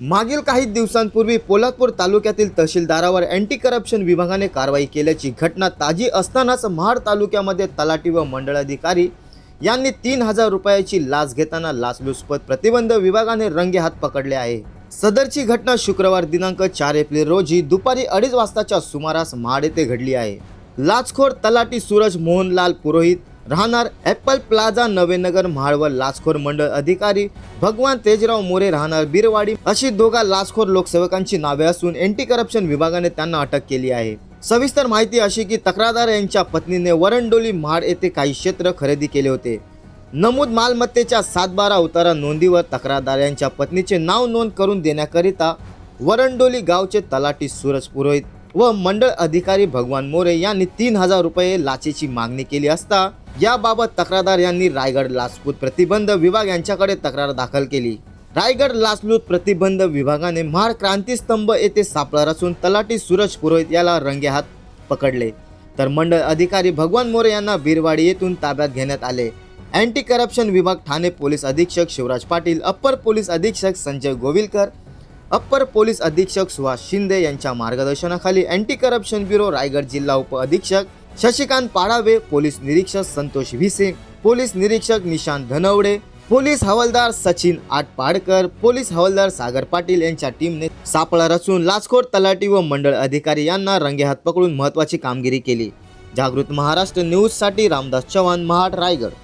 मागील काही दिवसांपूर्वी पोलादपूर तालुक्यातील तहसीलदारावर अँटी करप्शन विभागाने कारवाई केल्याची घटना ताजी असतानाच महाड तालुक्यामध्ये तलाठी व मंडळ अधिकारी यांनी तीन हजार रुपयाची लाच घेताना लाचलुचपत प्रतिबंध विभागाने रंगे हात पकडले आहे. सदरची घटना शुक्रवार दिनांक चार एप्रिल रोजी दुपारी अडीच वाजताच्या सुमारास महाड येथे घडली आहे. लाचखोर तलाठी सूरज मोहनलाल पुरोहित राहणार ॲपल प्लाझा नवेनगर महाळवर लाचखोर मंडळ अधिकारी भगवान तेजराव मोरे राहणार बिरवाडी अशी दोघा लाचखोर लोकसेवकांची नावे असून अँटी करप्शन विभागाने त्यांना अटक केली आहे. सविस्तर माहिती अशी की तक्रारदार यांच्या पत्नीने वरंडोली महाड येथे काही क्षेत्र खरेदी केले होते. नमूद मालमत्तेच्या सातबारा उतारा नोंदीवर तक्रारदार यांच्या पत्नीचे नाव नोंद करून देण्याकरिता वरंडोली गावचे तलाठी सूरज पुरोहित व मंडळ अधिकारी भगवान मोरे यांनी तीन हजार रुपये लाचेची मागणी केली असता याबाबत तक्रारदार यांनी रायगड लाचलूट प्रतिबंध विभाग यांच्याकडे तक्रार दाखल केली. रायगड लाचलूट प्रतिबंध विभागाने महार क्रांतीस्तंभ येथे सापळा रचून तलाठी सूरज पुरोहित याला रंगेहात पकडले. तर मंडळ अधिकारी भगवान मोरे यांना बिरवाडी येथून ताब्यात घेण्यात आले. अँटी करप्शन विभाग ठाणे पोलीस अधीक्षक शिवराज पाटील अप्पर पोलीस अधीक्षक संजय गोविलकर अप्पर पोलीस अधीक्षक सुहास शिंदे यांच्या मार्गदर्शनाखाली अँटी करप्शन ब्युरो रायगड जिल्हा उप अधीक्षक शशिकांत पाडावे पोलीस निरीक्षक संतोष भिसे पोलीस निरीक्षक निशांत धनवडे पोलीस हवालदार सचिन आटपाडकर पोलीस हवालदार सागर पाटील यांच्या टीमने सापळा रचून लाचखोर तलाठी व मंडळ अधिकारी यांना रंगेहात पकडून महत्वाची कामगिरी केली. जागृत महाराष्ट्र न्यूजसाठी रामदास चव्हाण महाड रायगड.